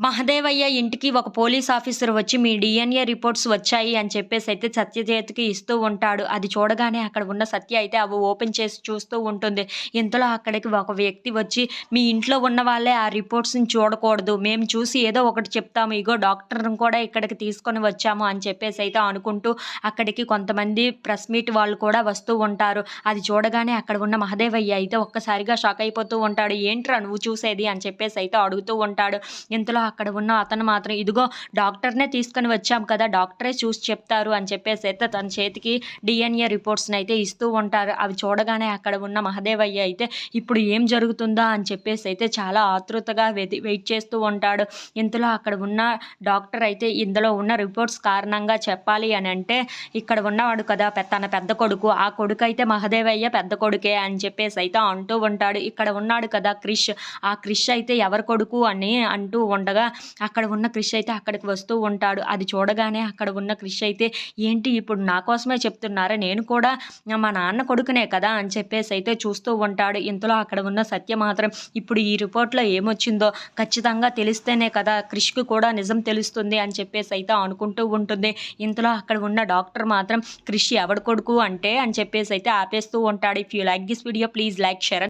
మహదేవయ్య ఇంటికి ఒక police officer వచ్చి మీ డిఎన్ఏ రిపోర్ట్స్ వచ్చాయి అని చెప్పేసి అయితే సత్యజేతకి ఇస్తూ ఉంటాడు. అది చూడగానే అక్కడ ఉన్న సత్య అయితే అవి ఓపెన్ చేసి చూస్తూ ఉంటుంది. ఇంతలో అక్కడికి ఒక వ్యక్తి వచ్చి మీ ఇంట్లో ఉన్న వాళ్ళే ఆ రిపోర్ట్స్ని చూడకూడదు. మేము చూసి ఏదో ఒకటి చెప్తాము. ఇగో డాక్టర్ని కూడా ఇక్కడికి తీసుకొని వచ్చాము అని చెప్పేసి అయితే అనుకుంటూ అక్కడికి కొంతమంది ప్రెస్ మీట్ వాళ్ళు కూడా వస్తూ ఉంటారు. అది చూడగానే అక్కడ ఉన్న మహదేవయ్య అయితే ఒక్కసారిగా షాక్ అయిపోతూ ఉంటాడు. ఏంట్రా నువ్వు చూసేది? అని చెప్పేసి అయితే అడుగుతూ ఉంటాడు. ఇంతలో అక్కడ ఉన్న అతను మాత్రం ఇదిగో డాక్టర్నే తీసుకొని వచ్చాం కదా డాక్టరే చూసి చెప్తారు అని చెప్పేసి అయితే తన చేతికి డిఎన్ఏ రిపోర్ట్స్ని అయితే ఇస్తూ ఉంటారు. అవి చూడగానే అక్కడ ఉన్న మహదేవయ్య అయితే ఇప్పుడు ఏం జరుగుతుందా? అని చెప్పేసి అయితే చాలా ఆతృతగా వెయిట్ చేస్తూ ఉంటాడు. ఇంతలో అక్కడ ఉన్న డాక్టర్ అయితే ఇందులో ఉన్న రిపోర్ట్స్ కారణంగా చెప్పాలి అని అంటే ఇక్కడ ఉన్నవాడు కదా తన పెద్ద కొడుకు ఆ కొడుకు అయితే మహదేవయ్య పెద్ద కొడుకే అని చెప్పేసి అయితే అంటూ ఉంటాడు. ఇక్కడ ఉన్నాడు కదా క్రిష్. ఆ క్రిష్ అయితే ఎవరి కొడుకు అని అంటూ ఉండగా ఉండగా అక్కడ ఉన్న క్రిష్ అయితే అక్కడికి వస్తూ ఉంటాడు. అది చూడగానే అక్కడ ఉన్న క్రిష్ అయితే ఏంటి ఇప్పుడు నా కోసమే చెప్తున్నారా? నేను కూడా మా నాన్న కొడుకునే కదా అని చెప్పేసి అయితే చూస్తూ ఉంటాడు. ఇంతలో అక్కడ ఉన్న సత్య మాత్రం ఇప్పుడు ఈ రిపోర్ట్లో ఏమొచ్చిందో ఖచ్చితంగా తెలిస్తేనే కదా క్రిష్కి కూడా నిజం తెలుస్తుంది అని చెప్పేసి అయితే అనుకుంటూ ఉంటుంది. ఇంతలో అక్కడ ఉన్న డాక్టర్ మాత్రం క్రిష్ ఎవడు కొడుకు అంటే అని చెప్పేసి అయితే ఆపేస్తూ ఉంటాడు. If you like this video please like share